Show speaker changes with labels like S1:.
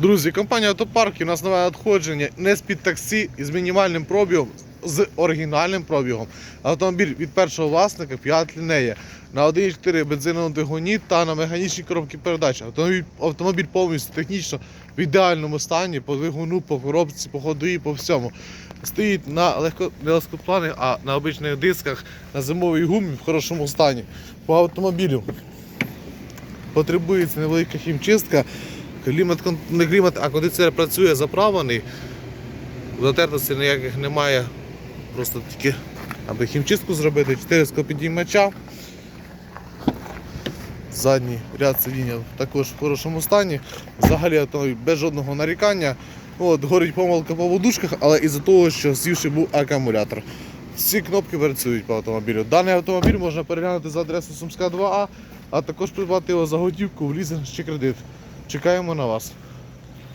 S1: Друзі, компанія Автопарк у нас нове надходження не з-під таксі із мінімальним пробігом, з оригінальним пробігом. Автомобіль від першого власника Fiat Linea на 1.4 бензиновому двигуні та на механічній коробці передач. Автомобіль, автомобіль повністю технічно в ідеальному стані по двигуну, по коробці, по ходові, по всьому. Стоїть на легко не легкоплані, а на обичних дисках на зимовій гумі в хорошому стані. По автомобілю потребується невелика хімчистка. Клімат, не клімат, а кондиціонер працює заправлений. Затертості ніяких немає. Просто тільки аби хімчистку зробити, 4 скопідіймача. Задній ряд сидіння також в хорошому стані. Взагалі без жодного нарікання. От, горить помилка по подушках, але із-за того, що з'ївши був акумулятор. Всі кнопки працюють по автомобілю. Даний автомобіль можна переглянути за адресою Сумська 2А, а також придбати його за готівку в лізинг чи кредит. Чекаємо на вас.